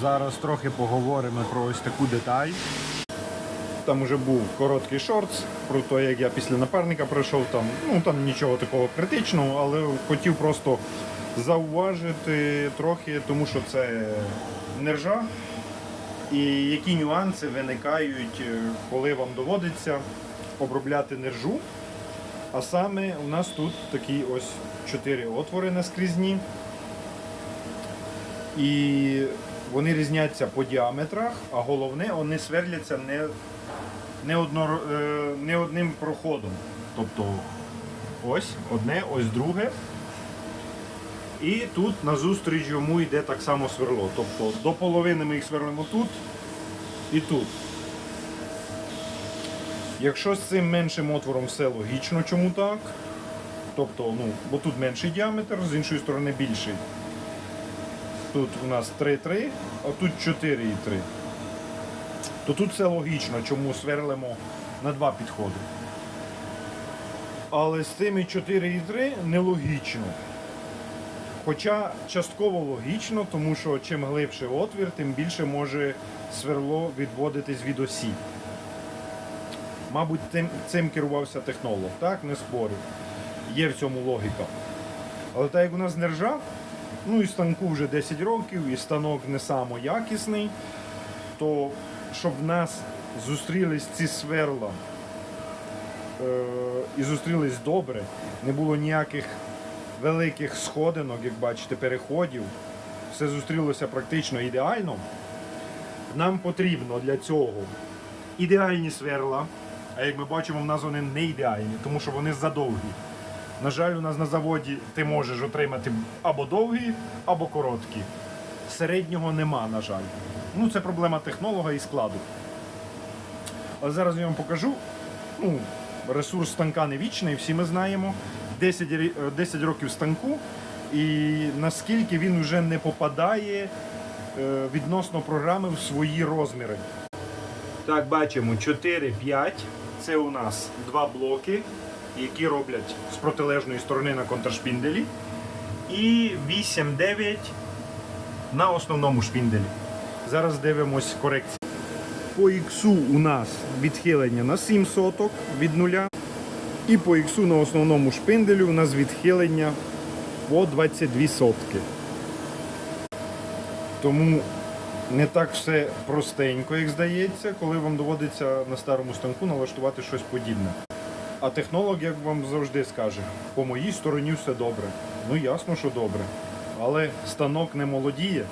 Зараз трохи поговоримо про ось таку деталь. Там вже був короткий шортс про те, як я після напарника пройшов там. Ну там нічого такого критичного, але хотів просто зауважити трохи, тому що це нержа. І які нюанси виникають, е, коли вам доводиться обробляти нержу. А саме у нас тут такі ось чотири отвори наскрізні. І вони різняться по діаметрах, а головне, вони сверляться не, не, одно, е, не одним проходом. Тобто ось одне, ось друге. І тут назустріч йому йде так само сверло. Тобто до половини ми їх сверлимо тут і тут. Якщо з цим меншим отвором все логічно, чому так? Тобто, ну, бо тут менший діаметр, з іншої сторони більший. Тут у нас 3,3, а тут 4,3. То тут все логічно, чому сверлимо на два підходи. Але з цими 4,3 нелогічно. Хоча частково логічно, тому що чим глибший отвір, тим більше може сверло відводитись від осі. Мабуть, цим, цим керувався технолог, так? Не спорю. Є в цьому логіка. Але так як у нас нержа, ну і станку вже 10 років, і станок не самоякісний, то щоб в нас зустрілись ці сверла е, і зустрілись добре, не було ніяких великих сходинок, як бачите, переходів, все зустрілося практично ідеально. Нам потрібно для цього ідеальні сверла. А як ми бачимо, в нас вони не ідеальні, тому що вони задовгі. На жаль, у нас на заводі ти можеш отримати або довгі, або короткі. Середнього нема, на жаль. Ну, це проблема технолога і складу. Але зараз я вам покажу. Ну, ресурс станка не вічний, всі ми знаємо. 10, е, 10 років станку, і наскільки він вже не попадає е, відносно програми в свої розміри. Так, бачимо 4-5. Це у нас два блоки, які роблять з протилежної сторони на контршпінделі. І 8-9 на основному шпінделі. Зараз дивимось корекцію. По іксу у нас відхилення на 7 соток від нуля. І по іксу на основному шпинделю у нас відхилення по 22 сотки. Тому не так все простенько, як здається, коли вам доводиться на старому станку налаштувати щось подібне. А технолог, як вам завжди скаже, по моїй стороні все добре. Ну ясно, що добре. Але станок не молодіє,